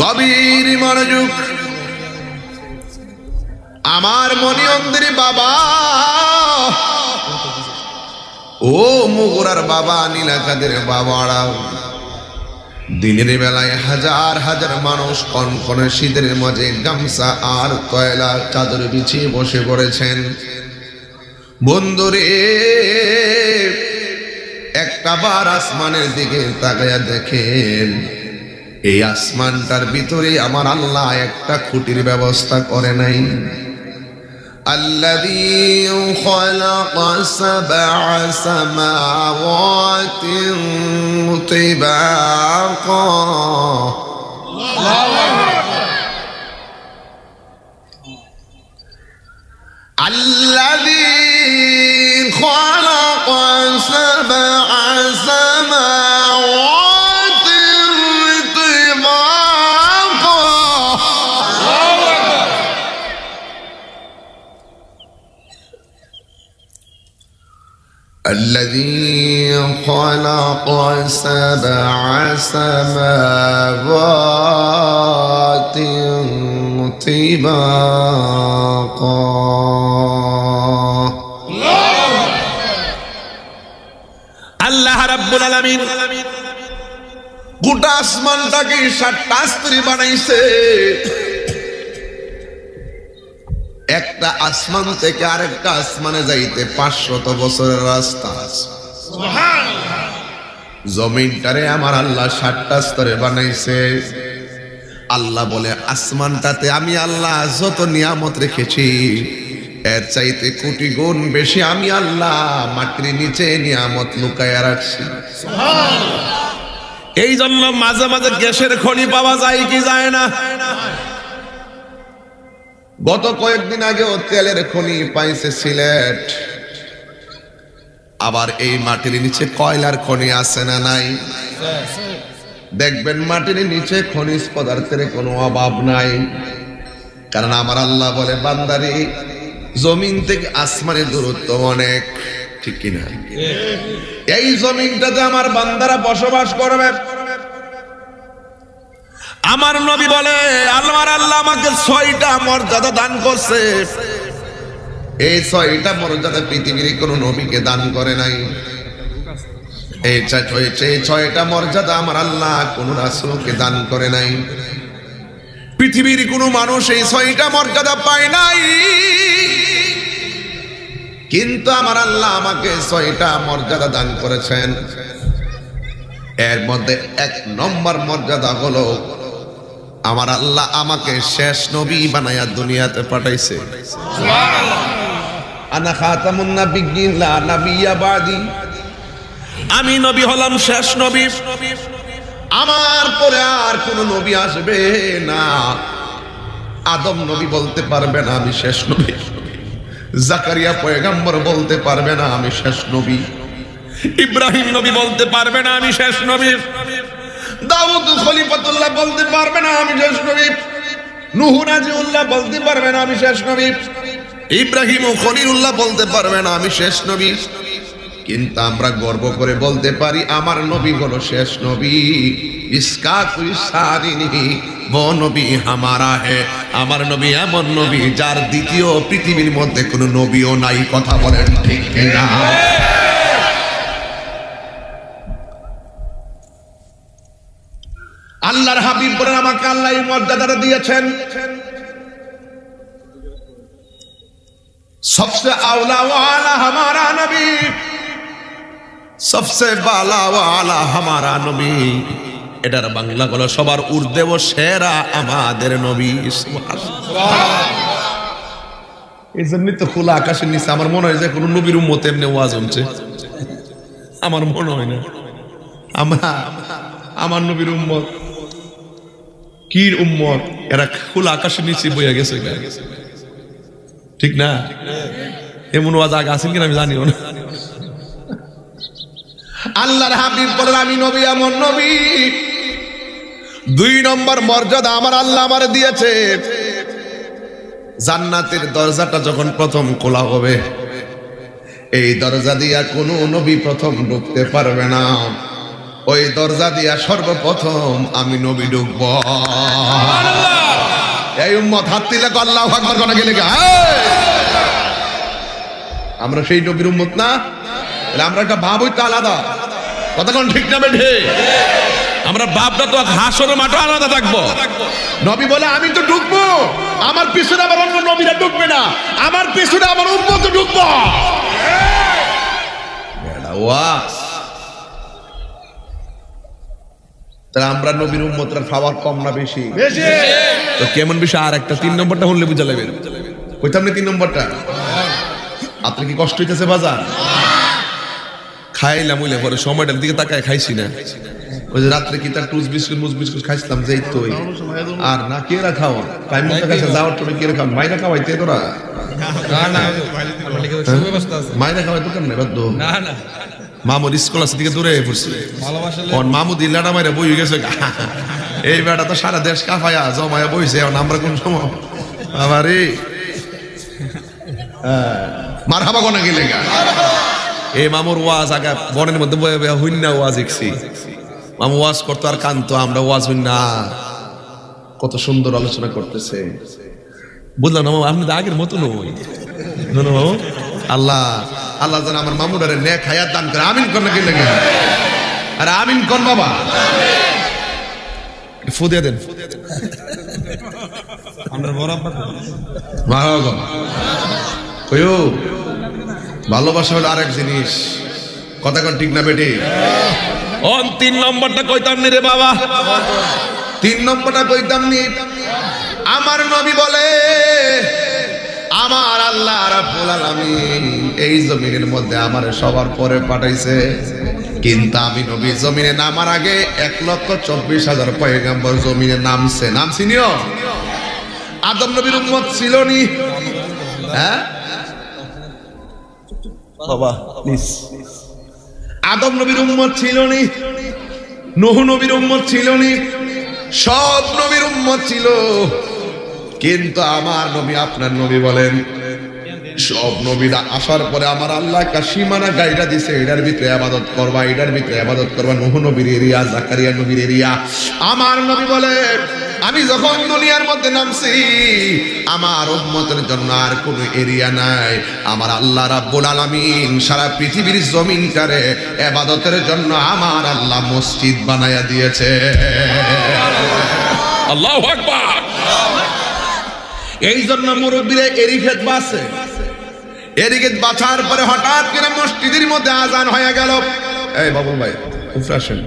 গভীর মনোযোগ। আমার মনি অন্দিরি বাবা। ও মুগুরার বাবা, নীলাকাদের বাবারা। দিনের বেলায় হাজার হাজার মানুষ কনকনে শীতের মাঝে গামছা আর কয়লা চাদর বিছিয়ে বসে পড়েছেন। বন্ধুরে, একটা বার আসমানের দিকে তাকায়া দেখেন। এই আসমানটার ভিতরে আমার আল্লাহ একটা খুঁটির ব্যবস্থা করে নাই الذي خلق سبع سماوات طباقا الذي خلق سبع سماوات الذي خلق سبع سماوات طباقا আল্লাহ রাব্বুল আলামিন গোটা আসমানটাকে সাতটা স্ত্রী বানাইছে একটা আসমান থেকে আরেকটা আসমানে যাইতে পাঁচশত বছরের রাস্তা জমিনটারে আমার আল্লাহ সাতটা স্তরে বানাইছে। আল্লাহ বলে, আসমানটাতে আমি আল্লাহ যত নিয়ামত রেখেছি, এর চাইতে কোটি গুণ বেশি আমি আল্লাহ মাটির নিচে নিয়ামত লুকায়া রাখছি। এই জন্য মাঝে মাঝে গ্যাসের খনি পাওয়া যায় কি যায় না? গত কয়েকদিন আগেও তেলের খনি পাইছে সিলেট। আবার এই মাটির নিচে কয়লার খনি আছে না নাই? দেখবেন মাটির নিচে খনিজ পদার্থের কোনো অভাব নাই। কারণ আমার আল্লাহ বলে, বান্দারি, জমিন থেকে আসমানের দূরত্ব অনেক, ঠিক কিনা? এই জমিনটাতে আমার বান্দারা বসবাস করবে। আমার নবী বলে, আল্লাহর আল্লাহ আমাকে ছয়টা মর্যাদা দান করছে। এই ছয়টা মর্যাদা পৃথিবীর কোন নবীকে দান করে নাই। এই ছয়টা মর্যাদা আমার আল্লাহ কোন রাসূলকে দান করে নাই। পৃথিবীর কোন মানুষ এই ছয়টা মর্যাদা পায় নাই। কিন্তু আমার আল্লাহ আমাকে ছয়টা মর্যাদা দান করেছেন। এর মধ্যে এক নম্বর মর্যাদা হলো আমার আল্লাহ আমাকে শেষ নবী বানায়া দুনিয়াতে পাঠাইছে। আনা খাতামুন নাবিয়্যিন লা নাবিয়্যা বাদি। আমি নবী হলাম শেষ নবী। আমার পরে আর কোন নবী আসবে না। আদম নবী বলতে পারবে না আমি শেষ নবী। জাকারিয়া পয়গাম্বর বলতে পারবে না আমি শেষ নবী। ইব্রাহিম নবী বলতে পারবে না আমি শেষ নবী। দাউদ খলিফাতুল্লাহ বলতে পারবে না আমি শেষ নবী। নুহু নাজিউল্লাহ বলতে পারবে না আমি শেষ নবী। ইব্রাহিম ও খলিলুল্লাহ বলতে পারবে না আমি শেষ নবী। কিন্তু আমরা গর্ব করে বলতে পারি, আমার নবী হলো শেষ নবী। আমার নবী এমন নবী যার দ্বিতীয় পৃথিবীর মধ্যে কোনো নবীও নাই, কথা বলেন ঠিক কিনা? আল্লাহর হাবিব বলেন, আমাকে আল্লাহ এই মর্যাদাটা দিয়েছেন। সবচেয়ে আওলা হামারা নবী। সবচেয়ে বালা হামারা নবী। এটার বাংলা হলো সবার উর্দেব সেরা আমাদের নবী এই জন্যই তো খোলা আকাশের নিচে, আমার মনে হয় যে কোনো নবীর উম্মত এমনি ওয়াজ হচ্ছে। আমার মনে হয় না। আমরা, আমার নবীর উম্মত। কি উম্মত এরা খোলা আকাশের নিচে বইয়া গেছে ঠিক না? এমন ওয়াজ আগে আছেন কিনা আমি জানিও না। আল্লাহর হাবিব বলেন, আমি নবী, এমন নবী। দুই নম্বর মর্যাদা আমার আল্লাহ আমার দিয়েছে। জান্নাতের দরজাটা যখন প্রথম খোলা হবে, এই দরজা দিয়া কোনো নবী প্রথম ঢুকতে পারবে না। ওই দরজা দিয়া সর্বপ্রথম আমি নবী ঢুকব। এই উম্মত হাত দিলে আল্লাহ আকবার গেলে! আমরা সেই নবীর উম্মত না? আমরা একটা ভাব হইতে আলাদা। কতক্ষণ ঠিক না বেঠে? আমরা বাপটা তো হাসর মাঠে আলাদা থাকব। নবী বলে আমি তো ঢুকবো। আমার পিছনে আবার অন্য নবীরা ঢুকবে না। আমার পিছনে আমার উম্মত ঢুকবো। ওয়াস। তাহলে আমরা নবীর উম্মতরা খাবার কম না বেশি? তো কেমন বিষয়? আর একটা তিন নম্বরটা হলে বুঝা লাগবে কইতাম না তিন নম্বরটা? আপনি কি কষ্ট হইতেছে বাজার? খাইলাম ওইলে পরে সময়টার দিকে তাকায় খাইছি না। ওই যে রাত্রে কি তার টুস বিস্কুট মুস বিস্কুট খাইছিলাম যে এই তো। আর না কে রাখাও টাইম মতো খাইছে যাওয়ার সময় কে রাখাও মাইরা খাওয়াইতে তোরা? মাইরা খাওয়াই তো কেমন বাধ্য? না না। মামুর স্কুল আছে দিকে দূরে পড়ছে। অন মামুদ ইল্লাটা মাইরা বই গেছে এই বেটা তো সারা দেশ কাফায়া জমায়া বইছে এখন আমরা কোন সময়? আবারে মার হাবা কোনা গেলে গা? এই মামুর ওয়াজ আগা বনের মধ্যে বয়ে বয়ে হুইন্না ওয়াজ দেখছি। মামু ওয়াজ করতো আর কানতো আমরা ওয়াজ হুইন্না কত সুন্দর আলোচনা করতেছে। বুঝলাম না মামু আপনি তো আগের মতো নই মামু? আল্লাহ। আল্লাহ যেন আমার মামুডারে নে খায়াত দান করে আমিন কোন গেলে গা আর আমিন কোন বাবা। ফু দিয়ে দেন। আমরা বড় ভালোবাসা হলো আরেক জিনিস। কথা কোন ঠিক না বেটি? অন তিন নম্বরটা কইতাম নি রে বাবা। তিন নম্বরটা কইতাম নি। আমার নবী বলে আমার আল্লাহ রাব্বুল আলামিন এই জমিনের মধ্যে আমার সবার পরে পাঠাইছে। কিন্তু আমি নবী জমিনে নামার আগে এক লক্ষ চব্বিশ হাজার পয়গাম্বর জমিনে নামছে। নাম চিনিও আদম নবীর উম্মত ছিল নি? হ্যাঁ? বাবা আদম নবীর উম্মত ছিল নি? নহু নবীর উম্মত ছিল নি? সব নবীর উম্মত ছিল। কিন্তু আমার নবী আপনার নবী বলেন, সব নবীরা আসার পরে আমার আল্লাহ সীমানা গাইডা দিছে, এটার ভিতরে আবাদত করবা, এটার ভিতরে আবাদত করবা, নহু নবীর এরিয়া, জাকারিয়া নবীর এরিয়া। আমার নবী বলে, আমি যখন দুনিয়ার মধ্যে নামছি, আমার উম্মতের জন্য আর কোনো এরিয়া নাই। আমার আল্লাহ রাব্বুল আলামিন সারা পৃথিবীর জমিনটারে আবাদতের জন্য আমার আল্লাহ মসজিদ বানায়া দিয়েছে। আল্লাহ আকবার। এই জন্য মুরব্বীরা এরিখেত বাসে এরিখেত বাছার পরে হঠাৎ করে মসজিদের মধ্যে আজান হয়ে গেল। এই বাবুল ভাই উফরে আসেন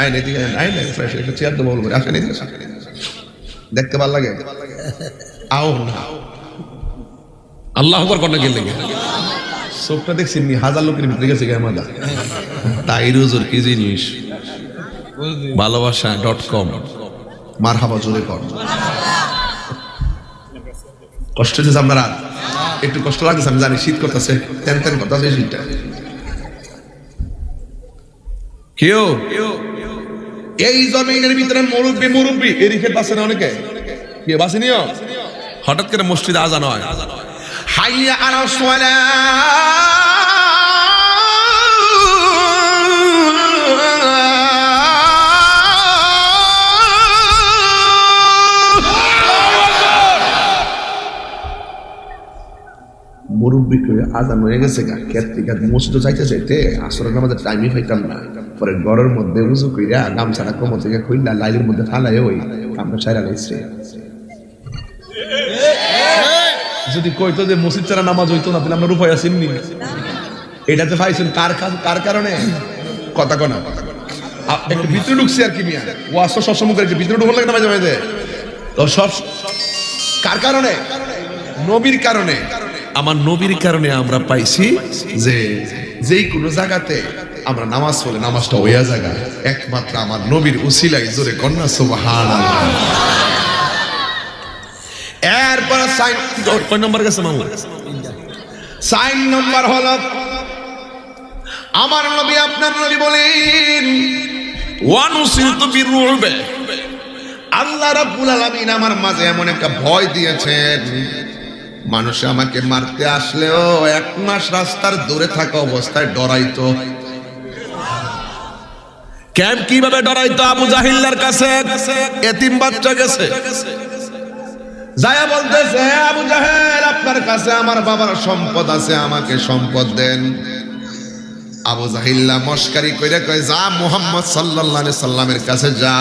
আইন এদিকে আইন আইন উফরে আসেন একটা চেয়ার তো বাবুল ভাই। আসেন এদিকে। দেখতে ভালো লাগে? আও না। আল্লাহ কোনটা গেলে চোখটা দেখছি নি হাজার লোকের ভিতরে গেছে গায়ে মাদা তাই রুজুর কি জিনিস? ভালোবাসা ডট কম। মার হাবা জোরে কর। কষ্ট হচ্ছে আপনারা একটু কষ্ট লাগছে আমি জানি শীত করতেছে। তেন তেন করতেছে শীতটা। কেউ? এই জমিনের ভিতরে মুরব্বী, মুরব্বি। এরিখে বাসে না অনেকে? কে, বাসে নিও? হঠাৎ করে মসজিদে আজান হয়। হাইয়া আলা মুরব্বি আজান হয়ে গেছে গা মসজিদে আমাদের টাইমই পাইতাম না। পরে ঘরের মধ্যে কইরা গামছাটা কোমর থেকে খুললা লাইলের মধ্যে ফালাই ওই লাইছে। যদি কইতো যে মসজিদ ছাড়া নামাজ হইতো না, তাহলে আমরা রূপায় আসেননি এটাতে পাইছেন কার কার- কার কারণে? কথা কনা একটু ভিতরে ঢুকছি আর কি মিয়া। ও আসতো সবসময় করে একটু ভিতরে ঢুকন লাগে না মাঝে মাঝে? তো সব কার কারণে? নবীর কারণে। আমার নবীর কারণে আমরা পাইছি যে যেই কোনো জায়গাতে আমরা নামাজ পড়লে নামাজটা ওয়া জায়গা একমাত্র আমার নবীর উসিলাই জোরে কন্যা সুবহান এরপর সাইন কয় নম্বর গেছে মামু সাইন নম্বর হলো আমার নবী আপনার নবী বলেন আল্লাহ রাব্বুল আলামিন আমার মাঝে এমন একটা ভয় দিয়েছেন। মানুষ আমাকে মারতে আসলেও এক মাস রাস্তার দূরে থাকা অবস্থায় ডরাইতো। ক্যাম্প কীভাবে ডরাইতো আবু জাহিল্লার কাছে? এতিম বাচ্চা গেছে। বলতেছে আবু জাহেল, আপনার কাছে আমার বাবার সম্পদ আছে, আমাকে সম্পদ দেন। আবু জাহিল্লা মস্কারি কইরা কয়, যা মুহাম্মদ সাল্লাল্লাহু আলাইহি সাল্লামের কাছে যা।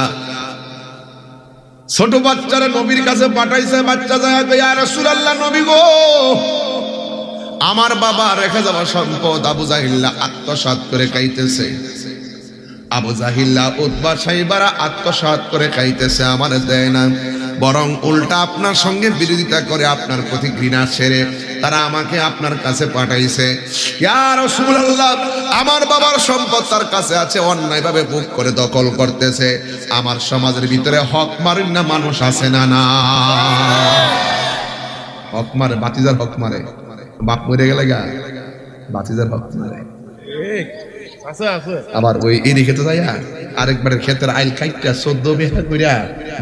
ছোট বাচ্চারা নবীর কাছে পাঠাইছে, বাচ্চা যায় রাসূলুল্লাহ, নবী গো, আমার বাবা রেখে যাওয়া সম্পদ আবু জাহিল্লা আত্মসাৎ করে খাইতেছে। আবু জাহিল্লা উৎবা সাইবারা আত্মসাৎ করে খাইতেছে, আমার দেয় না। বরং উল্টা আপনার সঙ্গে বিরোধিতা করে আপনার প্রতি ঘৃণা ছেড়ে তারা আমাকে আপনার কাছে পাঠাইছে। আমার বাবার সম্পদ তার কাছে আছে, অন্যায়ভাবে বুক করে দখল করতেছে। আমার সমাজের ভিতরে হক মারেন না মানুষ আছে না না। হক মারে, বাতিজার হক মারে। বাপ মরে গেলে গা, বাতিজার হক মারে। আবার ওই এরি খেতে যাইয়া আরেকবারের ক্ষেতের আইল কাইটা চোদ্দ বেহা কইরা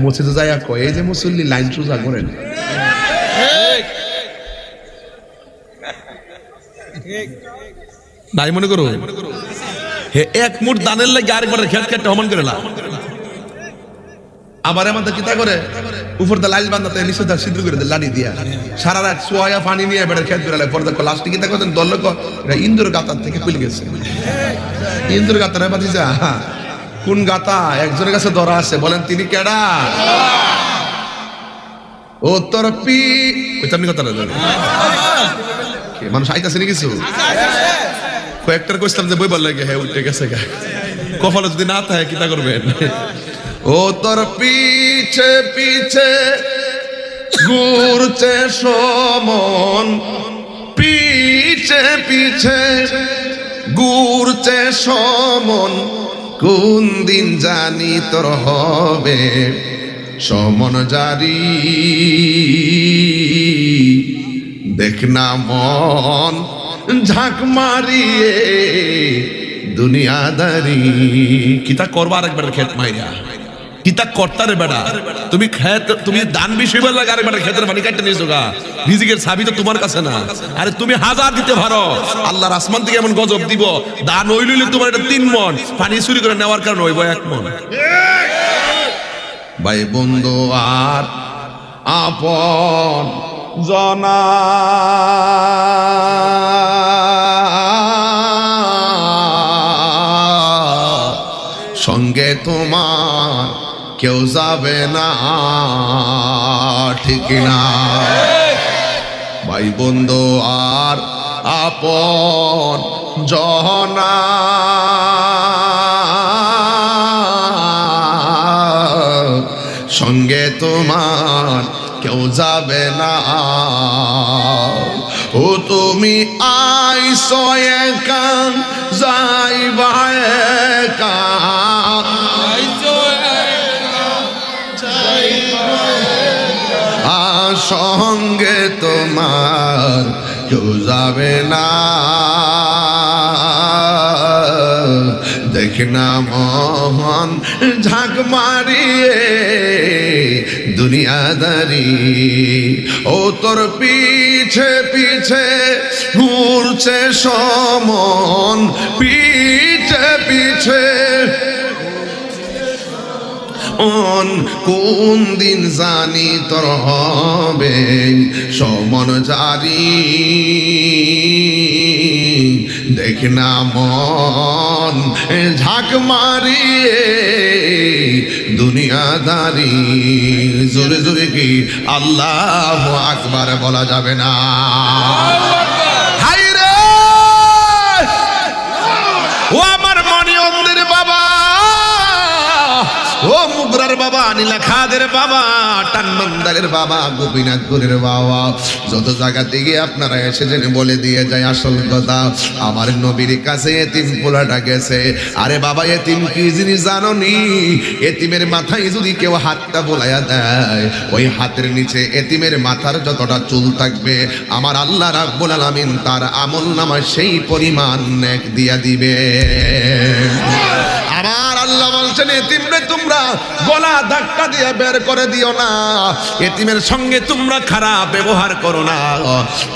মসজিদে যাইয়া কয় এই যে মুসল্লি লাইন সোজা করেন। নাই মনে করো? হে এক মুঠ দানের লাগে আরেকবার খেত খেতে হমান করে না আবার আমাদের কিতা করে? উপর দা লাইল বান্ধাতে নিচে দা সিদ্ধ করে দেয় লাড়ি দিয়া। সারা রাত সোয়া পানি নিয়ে বেড়ে খেত বেড়ালে পরে দেখো লাস্টে কিতা করতেন দল এটা ইন্দুর গাতার থেকে খুলে গেছে। ইন্দুর গাতার বাতিজা কোন গাতা? একজনের কাছে ধরা আছে। বলেন তিনি কেডা? ও তোর পি আপনি কথা না কে, মানুষ আইতাছে নি কিছু? কয়েকটার কইছিলাম যে বই বল লাগে হ্যাঁ উঠে গেছে কপালে যদি না থাকে কিতা করবেন? ও তোর পিছে পিছে, ঘুরছে সমন, পিছে পিছে, ঘুরছে সমন। কোন দিন জানি তোর হবে সমন জারি। দেখ না মন ঝাঁক মারিয়ে দুনিয়াদারি কিতা করবা আরেকবার খেত মাইরা। কিতা কর্তারে বেড়া? তুমি খেত, তুমি দান বিষয় বল লাগে আরেকবার খেতের পানি কাটতে নিয়েছো গা। রিজিকের চাবি তো তোমার কাছে না। আরে তুমি হাজার দিতে পারো। আল্লাহর আসমান থেকে এমন গজব দিব, দান হইলে তোমার এটা তিন মন, পানি চুরি করে নেওয়ার কারণে হইব এক মন। ভাই বন্ধু, আর আপন জনা, সঙ্গে তোমার কেউ যাবে না, ঠিক না। ভাই বন্ধু, আর আপন জনা। সঙ্গে তোমার কেউ যাবে না। ও তুমি আইসো একা, যাইবা একা। সঙ্গে তোমার কেউ যাবে না। দেখ না মোহন ঝাঁক মারিয়ে দুনিয়াদারি, ও তোর পিছে পিছে ঘুরছে সমন, পিছে পিছে অন কোন দিন জানি তোর হবে? সমন জারি। দেখ না মন ঝাঁক মারিয়ে দুনিয়াদারি। জোরে জোরে কি আল্লাহ আকবার বলা যাবে না? মুদ্রার বাবা নীলা খাদের বাবা গোপীনাথপুরের বাবা। যত জায়গা থেকে আপনারা এসেছেন, বলে দিয়ে যায় আসল কথা, আমার নবীর কাছে এতিম পোলাটা গেছে। আরে বাবা, এতিম কি জিনিস জানো নি এতিমের মাথায় যদি কেউ হাতটা বোলাইয়া দেয়, ওই হাতের নিচে এতিমের মাথার যতটা চুল থাকবে, আমার আল্লাহ রাব্বুল আলামিন তার আমল নামায় সেই পরিমাণ নেক দিয়া দিবে আল্লাহ বলছেন, এতিমরে তোমরা গলা ধাক্কা দিয়ে বের করে দিও না। এতিমের সঙ্গে তোমরা খারাপ ব্যবহার করো না।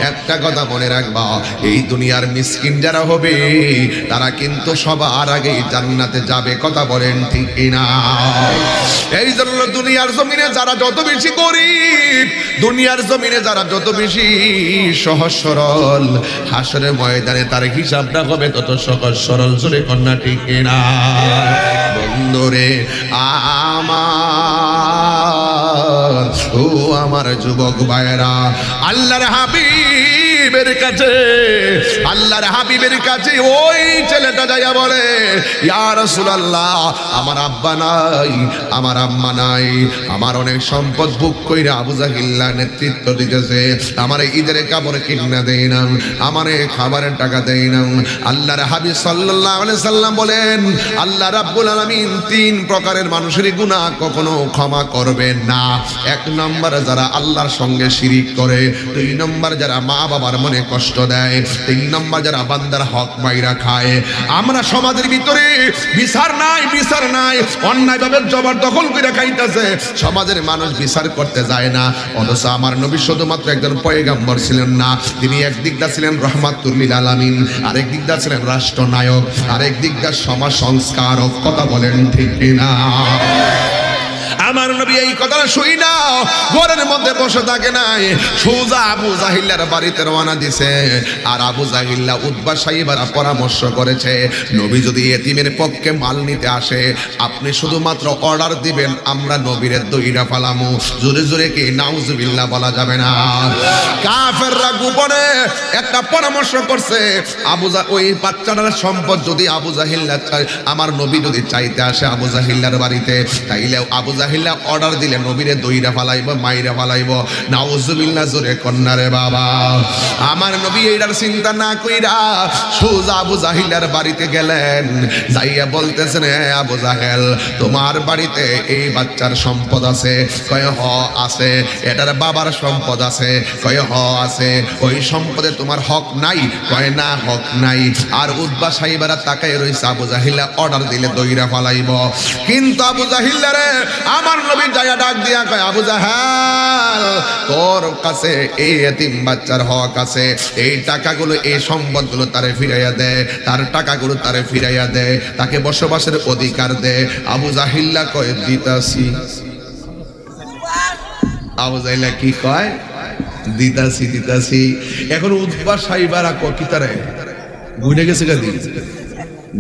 একটা কথা মনে রাখবা, এই দুনিয়ার মিসকিন যারা হবে, তারা কিন্তু সবার আগে জান্নাতে যাবে, কথা বলেন ঠিক না এই জন্য দুনিয়ার জমিনে যারা যত বেশি গরিব, দুনিয়ার জমিনে যারা যত বেশি সহজ সরল হাসরের ময়দানে তার হিসাবটা হবে তত সহজ সরল জোরে কন্যা ঠিক না বন্ধুরে আমার ও আমার যুবক ভাইরা আল্লাহর হাবিবের কাছে, আল্লাহর হাবিবের কাছে ওই ছেলেটা যাইয়া বলে, ইয়া রাসূলুল্লাহ, আমার আব্বা নাই, আমার আম্মা নাই, আমার অনেক সম্পদ ভোগ কইরা আবু জাহিল্লা নেতৃত্ব দিতেছে, আমার ঈদের কাপড় কিনা দেই না আমার খাবারের টাকা দেই না আল্লাহর হাবিব আলাইহি সাল্লাম বলেন, আল্লাহ রাব্বুল আলামিন তিন প্রকারের মানুষের গুনাহ কখনো ক্ষমা করবেন না। এক নম্বর যারা আল্লাহর সঙ্গে শিরিক করে, দুই নম্বর যারা মা বাবার মনে কষ্ট দেয়। তিন নম্বর যারা বান্দার হক মাইরা খায়, আমরা সমাজের ভিতরে বিচার নাই বিচার নাই অন্যায় ভাবে জবর দখল করে খাইতেছে। সমাজের মানুষ বিচার করতে যায় না, অথচ আমার নবী শুধুমাত্র একজন পয়গাম্বর ছিলেন না, তিনি একদিকটা ছিলেন রহমাতুল্লিল আলামিন, আরেক দিকটা ছিলেন রাষ্ট্রনায়ক, আরেক দিকটা সমাজ সংস্কারক, কথা বলেন ঠিক না আমার নবী এই কথাটা শুই না। ঘরের মধ্যে বসে থাকে নাই। সোজা আবু জাহিল্লার বাড়িতে রওনা দিছে। আর আবু জাহিল্লা উদ্বা সাহিবারা পরামর্শ করেছে, নবী যদি এতিমের পক্ষে মাল নিতে আসে, আপনি শুধুমাত্র অর্ডার দিবেন, আমরা নবীরের দইরা ফালামু। জোরে জোরে কি? নাউজুবিল্লাহ বলা যাবে না। কাফেররা গোপনে একটা পরামর্শ করছে, আবু ওই বাচ্চাটার সম্পদ যদি আবু জাহিল্লা চায়, আমার নবী যদি চাইতে আসে আবু জাহিল্লার বাড়িতে তাইলে আবু জাহিল্লা অর্ডার দিলে, নবীরে দইরা ফালাইব, মাইরা ফালাইব। নাউজুবিল্লাহ, জোরে কন্যারে বাবা। আমার নবী এইটার চিন্তা না কইরা সোজা আবু জাহিল্লার বাড়িতে গেলেন। যাইয়া বলতেছেন "এ আবু জাহেল, তোমার বাড়িতে এই বাচ্চার সম্পদ আছে? কয়, হ, আছে। এটার বাবার সম্পদ আছে। কয়, হ, আছে। ওই সম্পদে তোমার হক নাই? কয়, না, হক নাই। আর উদ্বা সাহিবারা তাকাই রইছে, আবু জাহিল্লা অর্ডার দিলে দইরা ফালাইব। কিন্তু আবু জাহিল্লা রে আমার নবী জায়গা ডাক দিয়া কয়, আবু জাহাল, তোর কাছে এই এতিম বাচ্চার হক আছে। এই টাকাগুলো, এই সম্পদগুলো তারে ফিরাইয়া দে, তার টাকাগুলো তারে ফিরাইয়া দে, তাকে বসবাসের অধিকার দে। আবু জাহিল্লা কয়, দিতাছি। আবু জাহিল্লা কি কয়, দিতাছি দিতাছি। এখন উদ্বা সাইবার আক কি তারে? ঘুরে গেছে গাদি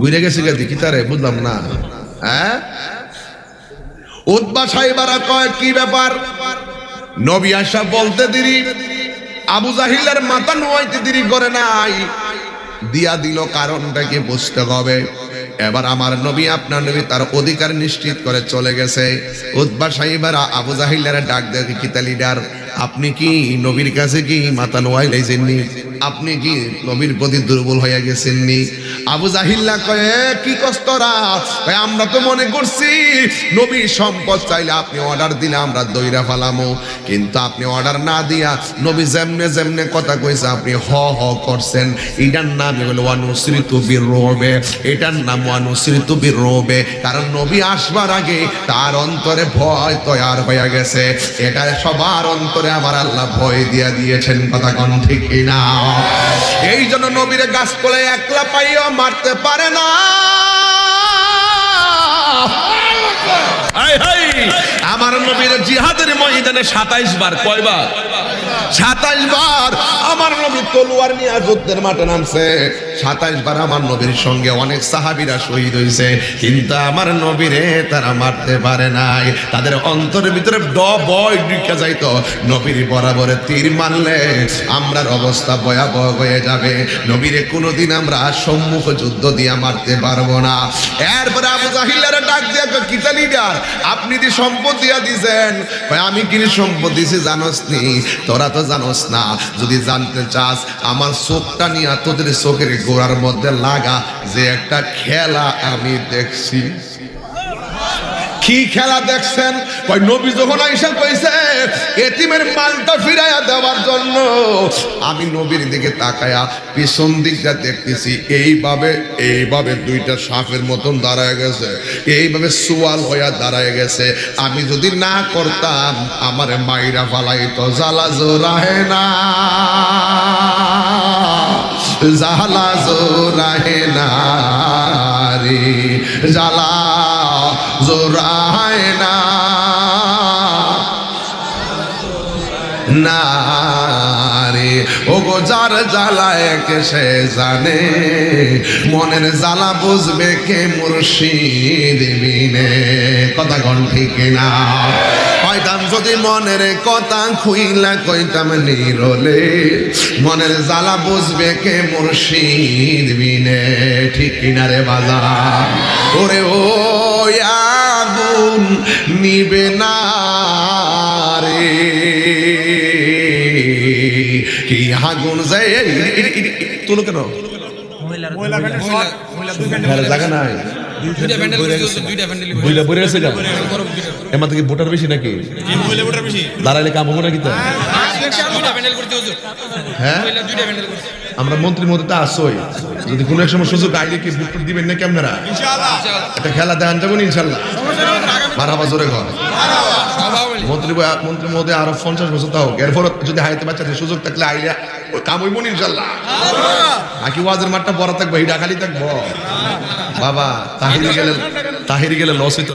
ঘুরে গেছে গাদি কি তারে? বুঝলাম না। হ্যাঁ? উদ্বা সাইবারা কয়, কি ব্যাপার? নবী আশা বলতে দেরি। আবু জাহিলের মাথা নোয়াইতে দেরি করে নাই। দিয়া দিল কারণটাকে বুঝতে হবে। এবার আমার নবী আপনার নবী তার অধিকার নিশ্চিত করে চলে গেছে। উদ্বা সাহিবারা আবু জাহিলের ডাক দেখে, কিতা লিডার আপনি কি নবীর কাছে কি মাথা নোয়াই লাইছেননি আপনি কি নবীর প্রতি দুর্বল হয়ে গেছেননি? আবু জাহিল্লা কয়ে "এ, কি কষ্টরা আমরা তো মনে করছি নবীর সম্পদ চাইলে আপনি অর্ডার দিলে আমরা দইরা ফালামো। কিন্তু আপনি অর্ডার না দিয়া নবী যেমনে যেমনে কথা কইছে আপনি হ হ করছেন। এটার নাম হলো অনুসৃত বীর রোবে এটার নাম অনুসৃত বীর রোবে কারণ নবী আসবার আগে তার অন্তরে ভয় তৈয়ার হয়ে গেছে। এটা সবার অন্তরে আমার আল্লাহ ভয় দিয়া দিয়েছেন কথা কোন ঠিক না এই জন্য নবীরে গাছ কোলে একলা পাইও মারতে পারে না। আমার নবীর জিহাদের ময়দানে সাতাইশ বার, কয়বার? সাতাইশ বার আমার নবী তলোয়ার নিয়ে যুদ্ধের মাঠে নামছে। সাতাইশ বার আমার নবীর সঙ্গে অনেক সাহাবিরা শহীদ হয়েছে কিন্তু আমার নবীরে তারা মারতে পারে নাই। তাদের অন্তরের ভিতরে ড বয় ঢুকে যাইতো। নবীর বরাবরে তীর মারলে আমরার অবস্থা ভয়াবহ হয়ে যাবে। নবীরে কোনোদিন আমরা সম্মুখ যুদ্ধ দিয়ে মারতে পারব না। এরপরে আবু জাহিলারে ডাক দিয়ে কিতা লিডার? আপনি যে সম্পদ দিয়া দিছেন। আমি কি সম্পদ দিছি জানোস নি? তোরা তো জানোস না, যদি জানতে চাস, আমার চোখটা নিয়ে তোদের চোখের গোড়ার মধ্যে লাগা যে একটা খেলা আমি দেখছি। কি খেলা দেখছেন? কই নবী যখন আইসা কইছে, এতিমের মালটা ফিরাইয়া দেওয়ার জন্য, আমি নবীর দিকে তাকায়া পিছন দিকটা দেখতেছি, এইভাবে এইভাবে দুইটা সাপের মতন দাঁড়ায় গেছে, এইভাবে সোয়াল হইয়া দাঁড়ায় গেছে। আমি যদি না করতাম, আমার মাইরা ফালাই ফালাইতো, জ্বালা জোরাহে না। জ্বালা জোরাহে না রে, জ্বালা না রে ও গো যার জ্বালায় কে সে জানে, মনের জ্বালা বুঝবে কে মুর্শিদ বিনে। কথা গণ ঠিক না। হয়তাম যদি মনের কথা খুইলা, কইতাম নিরলে, মনের জ্বালা বুঝবে কে মুর্শিদ বিনে। ঠিক কিনা রে বাজা ওরে ও আগুন নিবে না রে। কি আগুন যায় তুলো কেন? জায়গা নাই। ভোটার বেশি নাকি? দাঁড়াইলে কাম হবে নাকি তা? হ্যাঁ আমরা মন্ত্রী মধ্যে আসই যদি কোনো এক সময় সুযোগ আইলে কি ভোট দিবেন নাকি আপনারা? একটা খেলা দেখান যাবেন ইনশাল্লাহ মারাবা জোরে ঘর মন্ত্রী মন্ত্রী মহোদয়, আরও পঞ্চাশ বছর তাও এরপর যদি হাইতে বাচ্চাদের সুযোগ থাকলে আইলা ওই কাম হইব ইনশাল্লাহ। নাকি ওয়াজের মাঠটা বড় থাকব হিডা খালি থাকব। বাবা, তাহিরি গেলে তাহিরি গেলে লস হইতো।